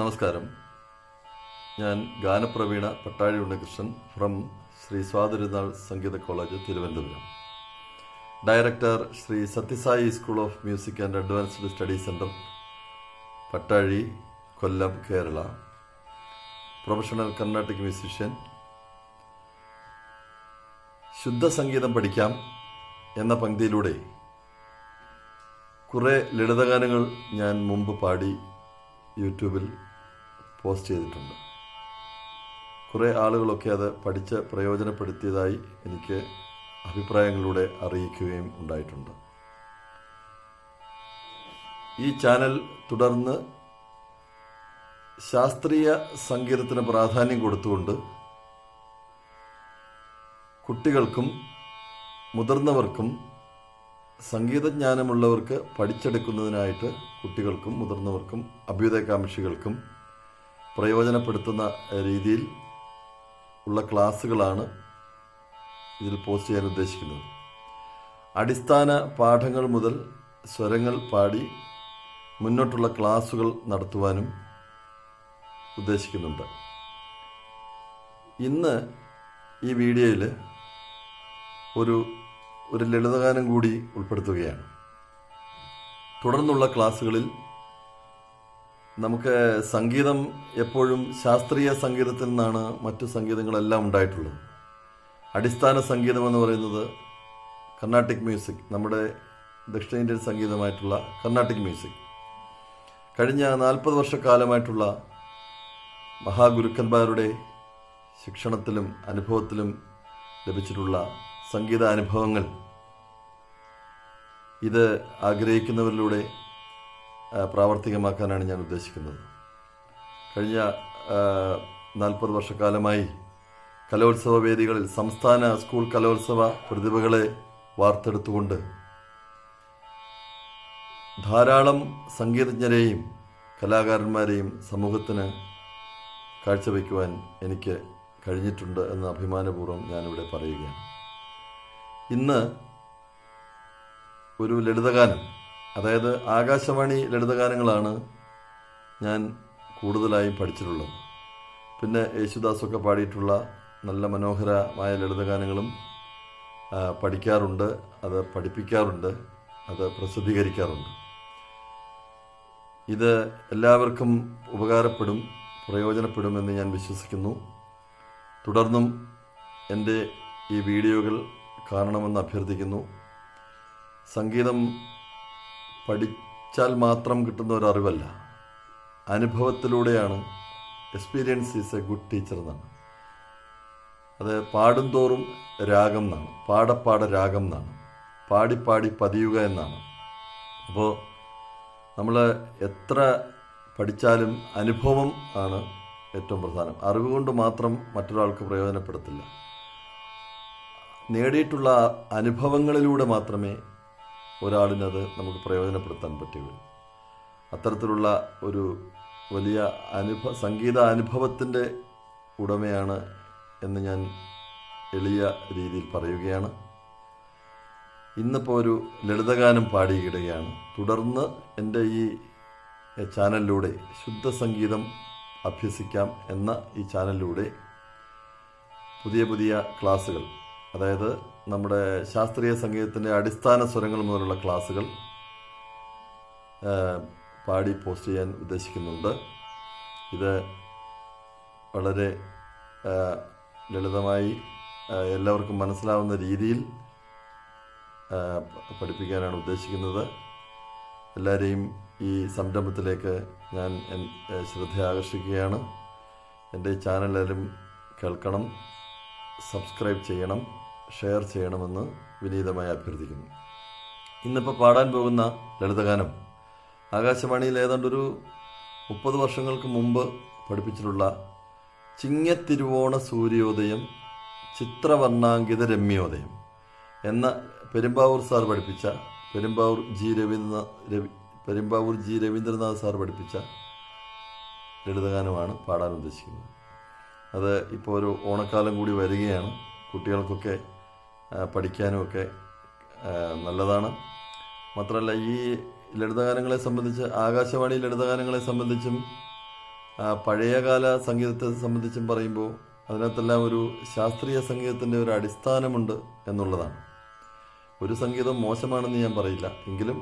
നമസ്കാരം. ഞാൻ Ganapraveena Pattazhi Unnikrishnan from Shri Swathi Thirunal Sangeetha college Thiruvananthapuram. Director Shri Sathya Sai school of music and advanced study centre Pattazhi Kollam Kerala. Professional Carnatic musician. ശുദ്ധ സംഗീതം പഠിക്കാം എന്ന പങ്ക്തിയിലൂടെ കുറേ ലളിതഗാനങ്ങൾ ഞാൻ മുമ്പ് പാടി യൂട്യൂബിൽ പോസ്റ്റ് ചെയ്തിട്ടുണ്ട്. കുറേ ആളുകളൊക്കെ അത് പഠിച്ച് പ്രയോജനപ്പെടുത്തിയതായി എനിക്ക് അഭിപ്രായങ്ങളിലൂടെ അറിയിക്കുകയും ഉണ്ടായിട്ടുണ്ട്. ഈ ചാനൽ തുടർന്ന് ശാസ്ത്രീയ സംഗീതത്തിന് പ്രാധാന്യം കൊടുത്തുകൊണ്ട് കുട്ടികൾക്കും മുതിർന്നവർക്കും സംഗീതജ്ഞാനമുള്ളവർക്ക് പഠിച്ചെടുക്കുന്നതിനായിട്ട് കുട്ടികൾക്കും മുതിർന്നവർക്കും അഭ്യുദയകാംക്ഷികൾക്കും പ്രയോജനപ്പെടുത്തുന്ന രീതിയിൽ ഉള്ള ക്ലാസ്സുകളാണ് ഇതിൽ പോസ്റ്റ് ചെയ്യാൻ ഉദ്ദേശിക്കുന്നത്. അടിസ്ഥാന പാഠങ്ങൾ മുതൽ സ്വരങ്ങൾ പാടി മുന്നോട്ടുള്ള ക്ലാസ്സുകൾ നടത്തുവാനും ഉദ്ദേശിക്കുന്നുണ്ട്. ഇന്ന് ഈ വീഡിയോയിൽ ഒരു ഒരു ലളിതഗാനം കൂടി ഉൾപ്പെടുത്തുകയാണ്. തുടർന്നുള്ള ക്ലാസ്സുകളിൽ നമുക്ക് സംഗീതം എപ്പോഴും ശാസ്ത്രീയ സംഗീതത്തിൽ നിന്നാണ് മറ്റു സംഗീതങ്ങളെല്ലാം ഉണ്ടായിട്ടുള്ളത്. അടിസ്ഥാന സംഗീതം എന്ന് പറയുന്നത് കർണാട്ടിക് മ്യൂസിക് നമ്മുടെ ദക്ഷിണേന്ത്യൻ സംഗീതമായിട്ടുള്ള കർണാട്ടിക് മ്യൂസിക്. കഴിഞ്ഞ നാൽപ്പത് വർഷക്കാലമായിട്ടുള്ള മഹാഗുരുക്കന്മാരുടെ ശിക്ഷണത്തിലും അനുഭവത്തിലും ലഭിച്ചിട്ടുള്ള സംഗീത അനുഭവങ്ങൾ ഇത് ആഗ്രഹിക്കുന്നവരിലൂടെ പ്രാവർത്തികമാക്കാനാണ് ഞാൻ ഉദ്ദേശിക്കുന്നത്. കഴിഞ്ഞ നാൽപ്പത് വർഷക്കാലമായി കലോത്സവ വേദികളിൽ സംസ്ഥാന സ്കൂൾ കലോത്സവ പ്രതിഭകളെ വാർത്തെടുത്തുകൊണ്ട് ധാരാളം സംഗീതജ്ഞരെയും കലാകാരന്മാരെയും സമൂഹത്തിന് കാഴ്ചവെക്കുവാൻ എനിക്ക് കഴിഞ്ഞിട്ടുണ്ട് എന്ന് അഭിമാനപൂർവം ഞാനിവിടെ പറയുകയാണ്. ഇന്ന് ഒരു ലളിതഗാനം അതായത് ആകാശവാണി ലളിതഗാനങ്ങളാണ് ഞാൻ കൂടുതലായും പഠിച്ചിട്ടുള്ളത്. പിന്നെ യേശുദാസൊക്കെ പാടിയിട്ടുള്ള നല്ല മനോഹരമായ ലളിതഗാനങ്ങളും പഠിക്കാറുണ്ട് അത് പഠിപ്പിക്കാറുണ്ട് അത് പ്രസിദ്ധീകരിക്കാറുണ്ട്. ഇത് എല്ലാവർക്കും ഉപകാരപ്പെടും പ്രയോജനപ്പെടുമെന്ന് ഞാൻ വിശ്വസിക്കുന്നു. തുടർന്നും എന്റെ ഈ വീഡിയോകൾ കാണണമെന്ന് അഭ്യർത്ഥിക്കുന്നു. സംഗീതം പഠിച്ചാൽ മാത്രം കിട്ടുന്ന ഒരു അറിവല്ല. അനുഭവത്തിലൂടെയാണ് experience is a good teacher എന്നാണ്. അത് പാടും തോറും രാഗം എന്നാണ്. പാടപ്പാട രാഗം എന്നാണ്. പാടിപ്പാടി പതിയുക എന്നാണ്. അപ്പോൾ നമ്മൾ എത്ര പഠിച്ചാലും അനുഭവം ആണ് ഏറ്റവും പ്രധാനം. അറിവ് കൊണ്ട് മാത്രം മറ്റൊരാൾക്ക് പ്രയോജനപ്പെടുത്തില്ല. നേടിയിട്ടുള്ള അനുഭവങ്ങളിലൂടെ മാത്രമേ ഒരാളിനത് നമുക്ക് പ്രയോജനപ്പെടുത്താൻ പറ്റുകയുള്ളൂ. അത്തരത്തിലുള്ള ഒരു വലിയ അനുഭവ സംഗീത അനുഭവത്തിന്റെ ഉടമയാണ് എന്ന് ഞാൻ എളിയ രീതിയിൽ പറയുകയാണ്. ഇന്നിപ്പോൾ ഒരു ലളിതഗാനം പാടിയിടുകയാണ്. തുടർന്ന് എന്റെ ഈ ചാനലിലൂടെ ശുദ്ധ സംഗീതം അഭ്യസിക്കാം എന്ന ഈ ചാനലിലൂടെ പുതിയ പുതിയ ക്ലാസ്സുകൾ അതായത് നമ്മുടെ ശാസ്ത്രീയ സംഗീതത്തിന്റെ അടിസ്ഥാന സ്വരങ്ങൾ മുതലുള്ള ക്ലാസ്സുകൾ പാടി പോസ്റ്റ് ചെയ്യാൻ ഉദ്ദേശിക്കുന്നുണ്ട്. ഇത് വളരെ ലളിതമായി എല്ലാവർക്കും മനസ്സിലാവുന്ന രീതിയിൽ പഠിപ്പിക്കാനാണ് ഉദ്ദേശിക്കുന്നത്. എല്ലാവരെയും ഈ സംരംഭത്തിലേക്ക് ഞാൻ ശ്രദ്ധ ആകർഷിക്കുകയാണ്. എന്റെ ചാനലും കേൾക്കണം സബ്സ്ക്രൈബ് ചെയ്യണം. ഷെയർ ചെയ്യണമെന്ന് വിനീതമായി അഭ്യർത്ഥിക്കുന്നു. ഇന്നിപ്പോൾ പാടാൻ പോകുന്ന ലളിതഗാനം ആകാശവാണിയിൽ ഏതാണ്ടൊരു മുപ്പത് വർഷങ്ങൾക്ക് മുമ്പ് പഠിപ്പിച്ചിട്ടുള്ള ചിങ്ങത്തിരുവോണ സൂര്യോദയം ചിത്രവർണാങ്കിത രമ്യോദയം എന്ന പെരുമ്പാവൂർ സാർ പഠിപ്പിച്ച പെരുമ്പാവൂർ ജി രവീന്ദ്ര രവി പെരുമ്പാവൂർ ജി രവീന്ദ്രനാഥ് സാർ പഠിപ്പിച്ച ലളിതഗാനമാണ് പാടാൻ ഉദ്ദേശിക്കുന്നത്. അത് ഇപ്പോൾ ഒരു ഓണക്കാലം കൂടി വരികയാണ്. കുട്ടികൾക്കൊക്കെ പഠിക്കാനുമൊക്കെ നല്ലതാണ്. മാത്രമല്ല ഈ ലളിതഗാനങ്ങളെ സംബന്ധിച്ച് ആകാശവാണി ലളിതഗാനങ്ങളെ സംബന്ധിച്ചും പഴയകാല സംഗീതത്തെ സംബന്ധിച്ചും പറയുമ്പോൾ അതിനകത്തെല്ലാം ഒരു ശാസ്ത്രീയ സംഗീതത്തിന്റെ ഒരു അടിസ്ഥാനമുണ്ട് എന്നുള്ളതാണ്. ഒരു സംഗീതം മോശമാണെന്ന് ഞാൻ പറയില്ല. എങ്കിലും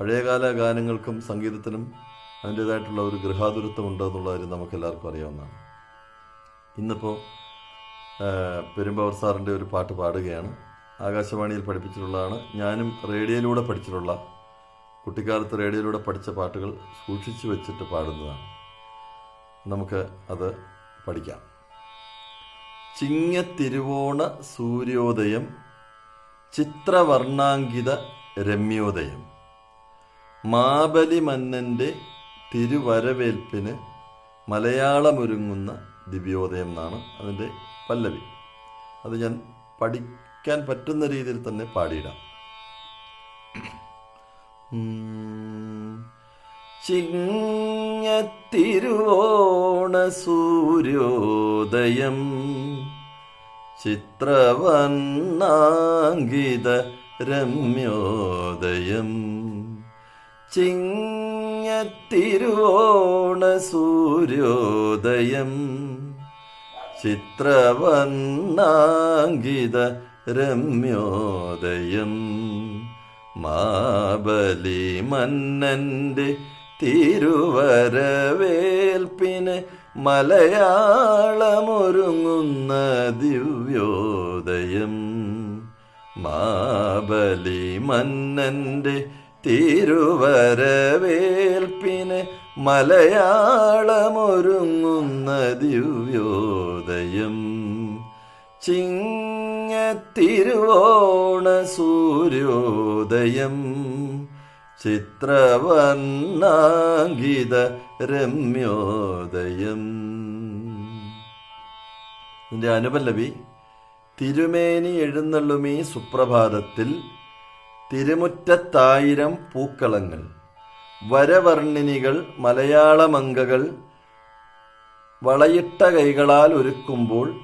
പഴയകാല ഗാനങ്ങൾക്കും സംഗീതത്തിനും അതിന്റേതായിട്ടുള്ള ഒരു ഗൃഹാതുരത്വമുണ്ട് എന്നുള്ള കാര്യം നമുക്കെല്ലാവർക്കും അറിയാവുന്നതാണ്. ഇന്നിപ്പോൾ പെരുമ്പാവൂർ സാറിന്റെ ഒരു പാട്ട് പാടുകയാണ്. ആകാശവാണിയിൽ പഠിപ്പിച്ചിട്ടുള്ളതാണ്. ഞാനും റേഡിയോയിലൂടെ പഠിച്ചിട്ടുള്ള കുട്ടിക്കാലത്ത് റേഡിയോയിലൂടെ പഠിച്ച പാട്ടുകൾ സൂക്ഷിച്ചു വെച്ചിട്ട് പാടുന്നതാണ്. നമുക്ക് അത് പഠിക്കാം. ചിങ്ങത്തിരുവോണ സൂര്യോദയം ചിത്രവർണാങ്കിത രമ്യോദയം. മാബലി മന്നന്റെ തിരുവരവേൽപ്പിന് മലയാളമൊരുങ്ങുന്ന ദിവ്യോദയം എന്നാണ് അതിന്റെ പല്ലവി. അത് ഞാൻ പഠിക്കാൻ പറ്റുന്ന രീതിയിൽ തന്നെ പാടിയിടാം. ചിങ്ങത്തിരുവോണ സൂര്യോദയം ചിത്രവർണാങ്കിത രമ്യോദയം. ചിങ്ങത്തിരുവോണ സൂര്യോദയം ചിത്രവർണാങ്കിത രമ്യോദയം. മാബലി മന്നന്റെ തിരുവരവേൽപ്പിന് മലയാളമൊരുങ്ങുന്ന ദിവ്യോദയം. മാബലി മന്നന്റെ തിരുവരവേൽപ്പിന് മലയാളമൊരുങ്ങുന്ന ദിവ്യോദയം. ചിങ്ങത്തിരുവോണ സൂര്യോദയം. ചിത്രവർണാങ്കിത രമ്യോദയം ഇതിന്റെ അനുപല്ലവി തിരുമേനി എഴുന്നള്ളുമീ സുപ്രഭാതത്തിൽ തിരുമുറ്റത്തായിരം പൂക്കളങ്ങൾ. വരവർണിനികൾ മലയാളമംഗകൾ വളയിട്ട കൈകളാൽ ഒരുക്കുമ്പോൾ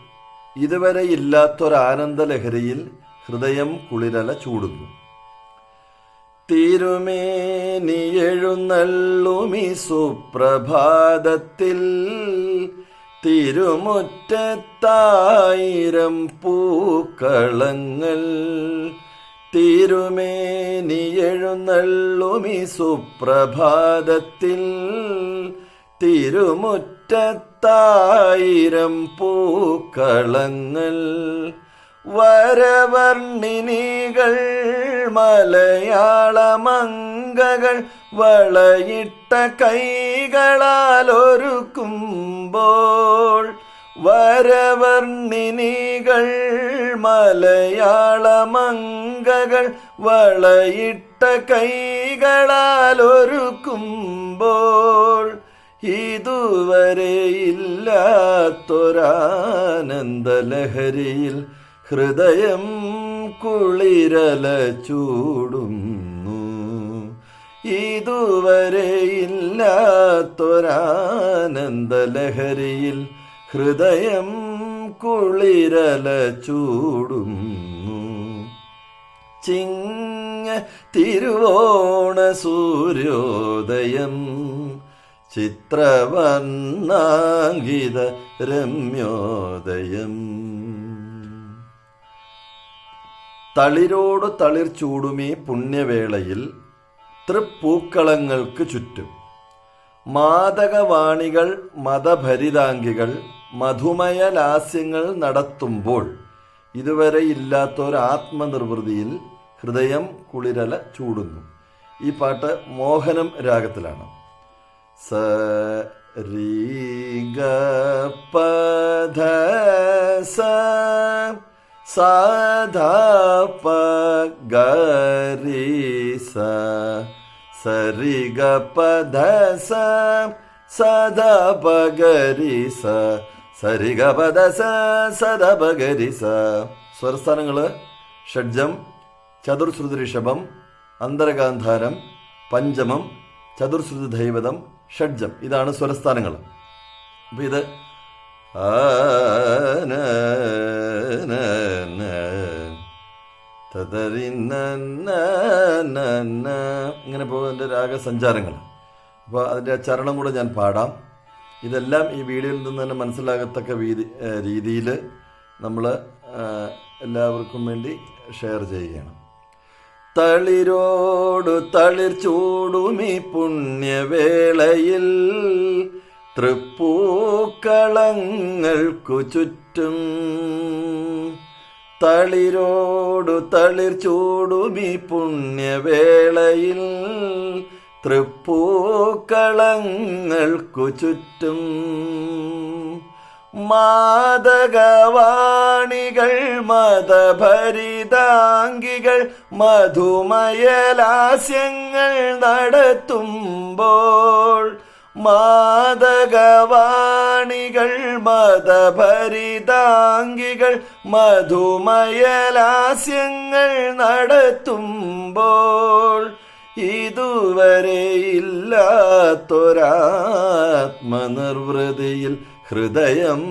ഇതുവരെ ഇല്ലാത്തൊരാനന്ദലഹരിയിൽ ഹൃദയം കുളിരല ചൂടുന്നു. തിരുമേനിയെഴുന്നള്ളുമി സുപ്രഭാതത്തിൽ തിരുമുറ്റത്തായിരം പൂക്കളങ്ങൾ തിരുമേനി എഴുന്നള്ളുമി സുപ്രഭാതത്തിൽ. തിരുമുറ്റത്തായിരം പൂക്കളങ്ങൾ വരവർണിനികൾ മലയാളമംഗകൾ വളയിട്ട കൈകളാൽ ഒരുക്കുമ്പോൾ മലയാളമംഗകൾ വളയിട്ട കൈകളാൽ ഒരുക്കുമ്പോൾ ഇതുവരെ ഇല്ലാത്തൊരാനന്ദലഹരിയിൽ ഹൃദയം കുളിരല ചൂടുന്നു. ഇതുവരെ ഇല്ലാത്തൊരാനന്ദലഹരിയിൽ ഹൃദയം കുളിരല ചൂടുന്നു. ചിങ്ങ തിരുവോണ സൂര്യോദയം ചിത്രവർണാംഗിത രമ്യോദയം. തളിരോട് തളിർ ചൂടുമീ പുണ്യവേളയിൽ തൃപ്പൂക്കളങ്ങൾക്ക് ചുറ്റും. മാതകവാണികൾ മതഭരിതാംഗികൾ മധുമയ ലാസ്യങ്ങൾ നടത്തുമ്പോൾ ഇതുവരെ ഇല്ലാത്തൊരാത്മനിർവൃതിയിൽ ഹൃദയം കുളിരല ചൂടുന്നു. ഈ പാട്ട് മോഹനം രാഗത്തിലാണ്. സ രീ ഗ പ ധ സ സാധ പ ഗ രീ സ സരി ഗ പ ധ സ സദ പ ഗ രീ സ സരി ഗ പ സ സദ പ ഗ രി സ സ്വരസ്ഥാനങ്ങൾ. ഷഡ്ജം ചതുർശ്രുതി ഋഷഭം അന്തരഗാന്ധാരം പഞ്ചമം ചതുർശ്രുതി ദൈവതം ഷഡ്ജം ഇതാണ് സ്വരസ്ഥാനങ്ങൾ അപ്പം ഇത്. ഇങ്ങനെ പോകുന്നതിന്റെ രാഗസഞ്ചാരങ്ങൾ അപ്പോൾ അതിന്റെ ചരണം കൂടെ ഞാൻ പാടാം. ഇതെല്ലാം ഈ വീഡിയോയിൽ നിന്ന് തന്നെ മനസ്സിലാകത്തക്ക വീതി രീതിയിൽ നമ്മൾ എല്ലാവർക്കും വേണ്ടി ഷെയർ ചെയ്യുകയാണ്. തളിരോടു തളിർ ചൂടുമി പുണ്യവേളയിൽ തൃപ്പൂക്കളങ്ങൾക്കു ചുറ്റും. തളിരോടു തളിർ ചൂടുമി പുണ്യവേളയിൽ തൃപ്പൂക്കളങ്ങൾക്കു ചുറ്റും മാതകവാണികൾ മതഭരിതാംഗികൾ മധുമയലാസ്യങ്ങൾ നടത്തുമ്പോൾ മാതകവാണികൾ മതഭരിതാംഗികൾ മധുമയലാസ്യങ്ങൾ നടത്തുമ്പോൾ ഇതുവരെ ഇല്ലാത്തൊരാത്മനിർവൃതിയിൽ ഹൃദയം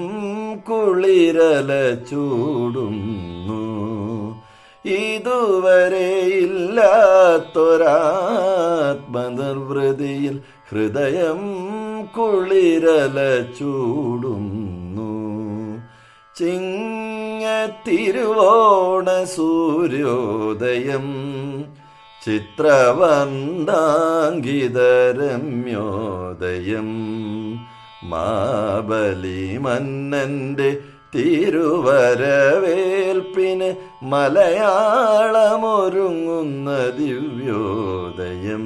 കുളിരല ചൂടുന്നു. ഇതുവരെ ഇല്ലാത്തൊരാത്മനിർവൃതിയിൽ ഹൃദയം കുളിരല ചൂടുന്നു. ചിങ്ങ തിരുവോണ സൂര്യോദയം ചിത്രവന്താങ്കിതരമ്യോദയം മാബലി മന്നന്റെ തിരുവരവേൽപ്പിന് മലയാളമൊരുങ്ങുന്ന ദിവ്യോദയം.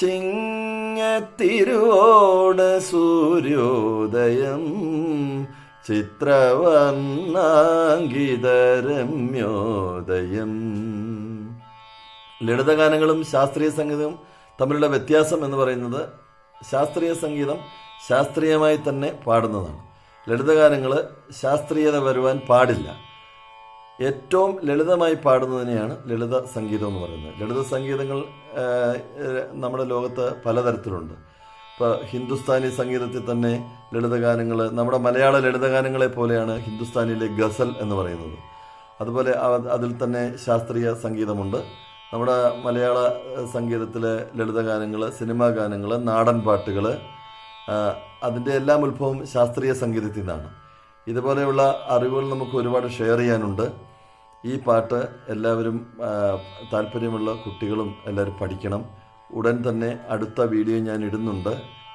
ചിങ്ങത്തിരുവോട് സൂര്യോദയം ചിത്രവർണാങ്കിതരമ്യോദയം ലളിതഗാനങ്ങളും ശാസ്ത്രീയ സംഗീതവും തമ്മിലുള്ള വ്യത്യാസം എന്ന് പറയുന്നത് ശാസ്ത്രീയ സംഗീതം ശാസ്ത്രീയമായി തന്നെ പാടുന്നതാണ്. ലളിതഗാനങ്ങൾ ശാസ്ത്രീയത വരുവാൻ പാടില്ല. ഏറ്റവും ലളിതമായി പാടുന്നതിനെയാണ് ലളിത സംഗീതം എന്ന് പറയുന്നത്. ലളിത സംഗീതങ്ങൾ നമ്മുടെ ലോകത്ത് പലതരത്തിലുണ്ട്. ഇപ്പോൾ ഹിന്ദുസ്ഥാനി സംഗീതത്തിൽ തന്നെ ലളിതഗാനങ്ങൾ നമ്മുടെ മലയാള ലളിതഗാനങ്ങളെ പോലെയാണ് ഹിന്ദുസ്ഥാനിയിലെ ഗസൽ എന്ന് പറയുന്നത്. അതുപോലെ അതിൽ തന്നെ ശാസ്ത്രീയ സംഗീതമുണ്ട്. നമ്മുടെ മലയാള സംഗീതത്തിലെ ലളിതഗാനങ്ങൾ സിനിമാ ഗാനങ്ങൾ നാടൻ പാട്ടുകൾ അതിന്റെ എല്ലാം ഉത്ഭവം ശാസ്ത്രീയ സംഗീതത്തിൽ നിന്നാണ്. ഇതുപോലെയുള്ള അറിവുകൾ നമുക്ക് ഒരുപാട് ഷെയർ ചെയ്യാനുണ്ട്. ഈ പാട്ട് എല്ലാവരും താല്പര്യമുള്ള കുട്ടികളും എല്ലാവരും പഠിക്കണം. ഉടൻ തന്നെ അടുത്ത വീഡിയോ ഞാൻ ഇടുന്നുണ്ട്.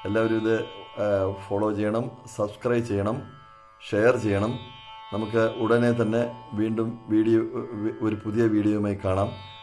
എല്ലാവരും ഇത് ഫോളോ ചെയ്യണം സബ്സ്ക്രൈബ് ചെയ്യണം ഷെയർ ചെയ്യണം. നമുക്ക് ഉടനെ തന്നെ വീണ്ടും വീഡിയോ ഒരു പുതിയ വീഡിയോയുമായി കാണാം.